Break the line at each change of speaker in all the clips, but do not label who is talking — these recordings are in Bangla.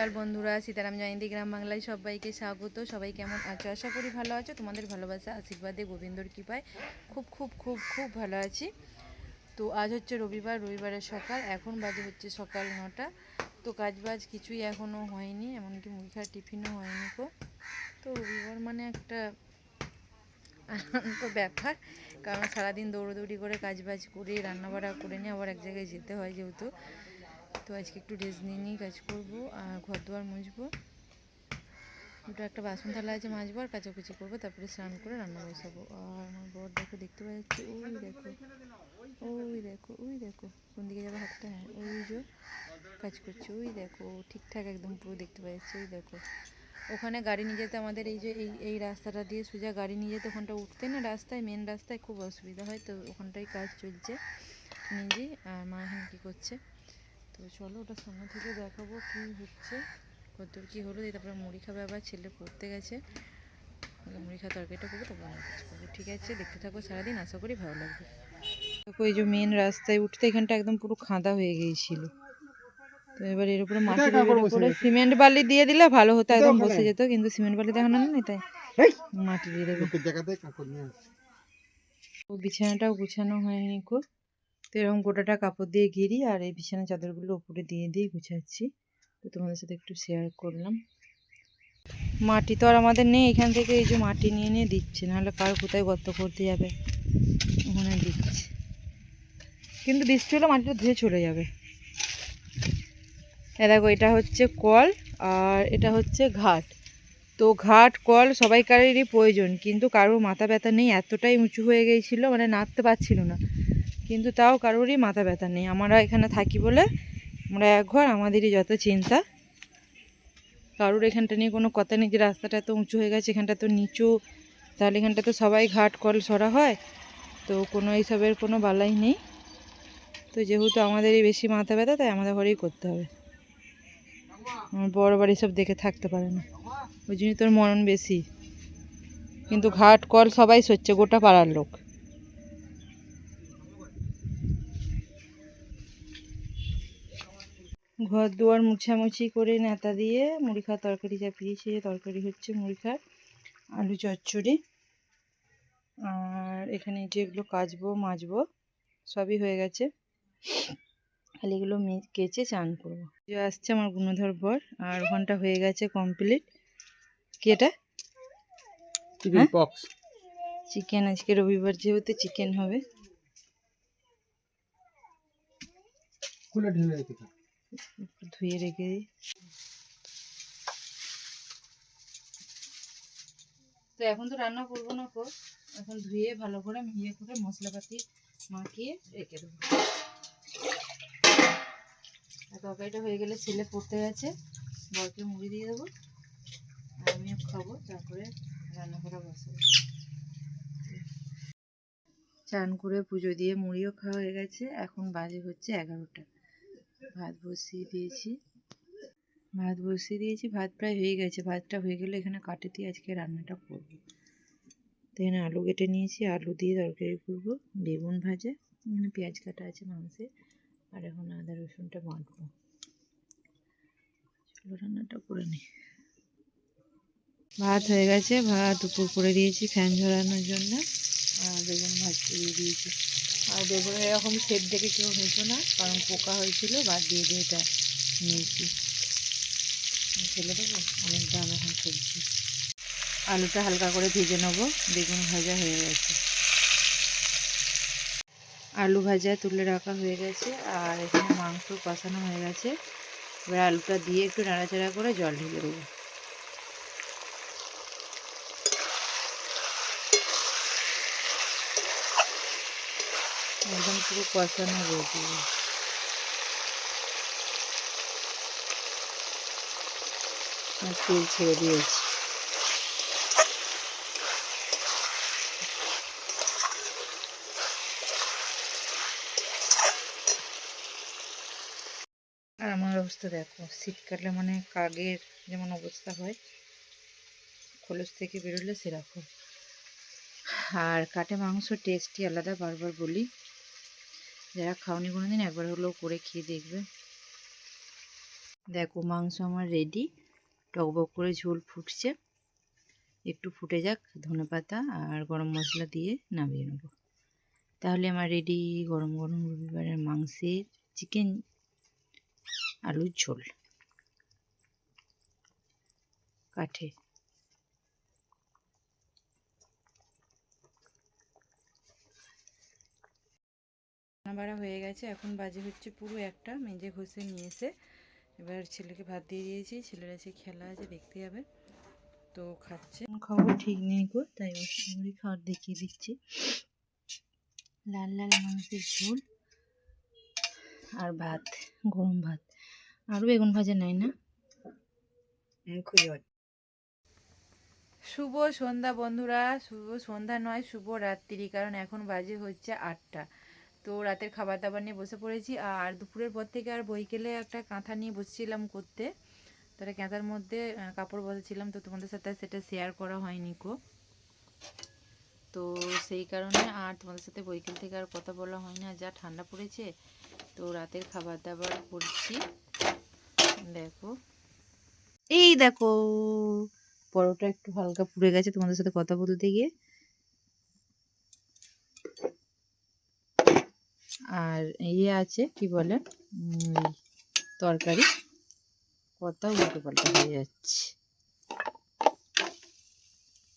সকাল বন্ধুরা, সীতারাম জয়ন্তী গ্রাম বাংলায় সবাইকে স্বাগত। সবাই কেমন আছো? আশা করি ভালো আছো। তোমাদের ভালোবাসা, আশীর্বাদে, গোবিন্দর কৃপায় খুব খুব খুব খুব ভালো আছি। তো আজ হচ্ছে রবিবার, রবিবারের সকাল। এখন বাজে হচ্ছে সকাল নটা। তো কাজ বাজ কিছুই এখনও হয়নি, এমনকি মুড়ি খাওয়ার টিফিনও হয়নি কো তো রবিবার মানে একটা আনন্দ ব্যাপার, কারণ সারাদিন দৌড়দৌড়ি করে কাজ বাজ করে রান্নাবাড়া করে নিয়ে আবার এক জায়গায় যেতে হয় যেহেতু। তো আজকে একটু রেস্ট নিয়ে নিয়ে কাজ করব, আর ঘর দুয়ার মুছবো। দুটো একটা বাসন থালা আছে মাজবো, আর কাচাকুচি করব, তারপরে স্নান করে রান্না বসাবো। আর আমার বর দেখো, দেখতে পাওয়া যাচ্ছে, ওই দেখো ওই দেখো ওই দেখো, কোন দিকে যাব হাতটা? হ্যাঁ ওই যে কাজ করছে, ওই দেখো, ঠিকঠাক একদম পুরো দেখতে পাওয়া যাচ্ছে, ওই দেখো। ওখানে গাড়ি নিয়ে যেতে আমাদের এই যে, এই এই রাস্তাটা দিয়ে সোজা গাড়ি নিয়ে যেতে, ওখানটা উঠতে না রাস্তায় মেন রাস্তায় খুব অসুবিধা হয়, তো ওখানটাই কাজ চলছে। নিজেই আর মা এখন কী করছে? তো চলো ওটা সামনে থেকে দেখাবো কি হচ্ছে। কতদূর কী হলো দিয়ে তারপরে মুড়ি খাবে আবার ছেলে পড়তে গেছে। মুড়ি খাওয়া তরকারিটা করব তারপর কাজ করব। ঠিক আছে দেখতে থাকো সারাদিন আশা করি ভালো লাগবে। দেখো এই যে মেন রাস্তায় উঠতে এখানটা একদম পুরো খাদা হয়ে গিয়েছিল। তো এবার এর উপরে মাটির উপরে সিমেন্ট বালি দিয়ে দিলে ভালো হতো একদম বসে যেত কিন্তু সিমেন্ট বালি দেখানো না তাই মাটি দিয়ে দেবে। বিছানাটাও গুছানো হয়নি কো তো এরকম গোটাটা কাপড় দিয়ে ঘিরি আর এই বিছানা চাদরগুলো উপরে দিয়ে দিয়ে গুছাচ্ছি। তো তোমাদের সাথে একটু শেয়ার করলাম। মাটি তো আর আমাদের নেই, এখান থেকে এই যে মাটি নিয়ে নিয়ে দিচ্ছে, নাহলে কার কোথায় গর্ত করতে যাবে? ওখানে দিচ্ছে। কিন্তু বৃষ্টি হলে মাটিটা ধুয়ে চলে যাবে। এ দেখো, এটা হচ্ছে কল আর এটা হচ্ছে ঘাট। তো ঘাট, কল সবাইকারেরই প্রয়োজন, কিন্তু কারোর মাথা ব্যথা নেই, এতটাই উঁচু হয়ে গিয়েছিল মানে নাড়তে পারছিল না। কিন্তু তাও কারোরই মাথা ব্যথা নেই। আমরা এখানে থাকি বলে আমরা এক ঘর, আমাদেরই যত চিন্তা। কারোর এখানটা নিয়ে কোনো কথা নেই যে রাস্তাটা এত উঁচু হয়ে গেছে, এখানটা তো নিচু, তাহলে এখানটা তো সবাই ঘাট কল সরা হয়। তো কোনো এইসবের কোনো বালাই নেই। তো যেহেতু আমাদেরই বেশি মাথা ব্যথা, তাই আমাদের ঘরেই করতে হবে। আমার বড় বাড়ি সব দেখে থাকতে পারে না। ওই জন্যই তোর মরণ বেশি। কিন্তু ঘাট কল সবাই সচ্ছে গোটা পাড়ার লোক। ঘর দুয়ার মুছামুছি করে নেতা দিয়ে মুড়ি খাওয়া তরকারি চাপিয়েছি তরকারি হচ্ছে মুড়ি খাওয়ার আলু চচ্চড়ি। আর এখানে যেগুলো কাচবো মাজবো সবই হয়ে গেছে। খালি এগুলো কেচে চান করব। যে আসছে আমার গুণধর বর আর ওখানটা হয়ে গেছে কমপ্লিট কি এটা?
চিকেন পক্স
চিকেন আজকে রবিবার যেহেতু চিকেন হবে।
খুলে ঢেলে
ধুয়ে রেখে দিই। তো এখন তো রান্না করব না কো এখন ধুয়ে ভালো করে মিহিয়ে করে মশলাপাতি মাখিয়ে রেখে দেবো। তরকারিটা হয়ে গেলে ছেলে পড়তে গেছে, বরকে মুড়ি দিয়ে দেবো। আর আমিও খাব, তারপরে রান্না করা বসাবো। চান করে পুজো দিয়ে মুড়িও খাওয়া হয়ে গেছে, এখন বাজে হচ্ছে এগারোটা। ভাত বসিয়ে দিয়েছি। ভাত বসিয়ে দিয়েছি, ভাত প্রায় হয়ে গেছে। ভাতটা হয়ে গেলে এখানে কাটে দিয়ে আজকে রান্নাটা করব। তো এখানে আলু কেটে নিয়েছি, আলু দিয়ে তরকারি করব, বেগুন ভাজা, এখানে পেঁয়াজ কাটা আছে মাংসে, আর এখন আদা, রসুনটা বাঁটবো। চলো রান্নাটা করে নিই। ভাত হয়ে গেছে, ভাত উপর করে দিয়েছি ফ্যান ঝরানোর জন্য, আর বেগুন ভাজতে দিয়ে দিয়েছি। আর বেগুনের এরকম সেট দেখে কেউ হয়েছে না, কারণ পোকা হয়েছিল, বাদ দিয়ে দিয়ে এটা নিয়েছি। ফেলে দেবো, অনেক দাম এখন সবজি আলুটা হালকা করে ভেজে নেব, বেগুন ভাজা হয়ে গেছে। আলু ভাজা তুলে রাখা হয়ে গেছে, আর এখানে মাংস কষানো হয়ে গেছে। এবার আলুটা দিয়ে একটু নাড়াচাড়া করে জল ঢেলে দেবো। একদম পুরো কষানো রয়েছে তেল ছেড়ে দিয়েছি। আর আমার অবস্থা দেখো শীতকালে মানে কাকের যেমন অবস্থা হয়, খোলস থেকে বেরোলে সেরকম। আর কাটে মাংস টেস্টই আলাদা বারবার বলি। যারা খাওনি কোনো দিন একবার হলেও করে খেয়ে দেখবে। দেখো, মাংস আমার রেডি টকবক করে ঝোল ফুটছে। একটু ফুটে যাক, ধনে পাতা আর গরম মশলা দিয়ে নামিয়ে নেব। তাহলে আমার রেডি গরম গরম রবিবারের মাংসের চিকেন আলুর ঝোল। কাঠে। রান্নাবাড়া হয়ে গেছে এখন বাজে হচ্ছে পুরো একটা। মেজে ঘষে নিয়ে এসে এবার ছেলেকে ভাত দিয়ে দিয়েছি ছেলের আছে খেলা আছে দেখতে যাবে। তো খাচ্ছে। খাওয়ার ঠিক নেই গো তাই ওর সঙ্গে খাওয়ার দেখিয়ে দিচ্ছি। লাল লাল মাংসের ঝোল আর ভাত গরম ভাত। আরও বেগুন ভাজা নাই না? শুভ সন্ধ্যা বন্ধুরা শুভ সন্ধ্যা নয় শুভ রাত্রি কারণ এখন বাজে হচ্ছে আটটা। তো রাতের খাবার দাবার নিয়ে বসে পড়েছি। আর দুপুরের পর থেকে আর বইকেলে একটা কাঁথা নিয়ে বসছিলাম করতে। তাহলে কাঁথার মধ্যে কাপড় বসেছিলাম। তো তোমাদের সাথে সেটা শেয়ার করা হয়নি কো। তো সেই কারণে আর তোমাদের সাথে বইকেল থেকে আর কথা বলা হয় না যা ঠান্ডা পড়েছে, তো রাতের খাবার দাবার করছি। দেখো। এই দেখো, পরোটা একটু হালকা পুড়ে গেছে তোমাদের সাথে কথা বলতে গিয়ে। আর ইয়ে আছে, কি বলে তরকারি। কথা উল্টো পাল্টা হয়ে যাচ্ছে।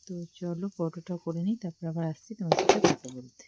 তো চলো ফটোটা করে নিই, তারপর আবার আসছি তোমার সাথে কথা বলতে।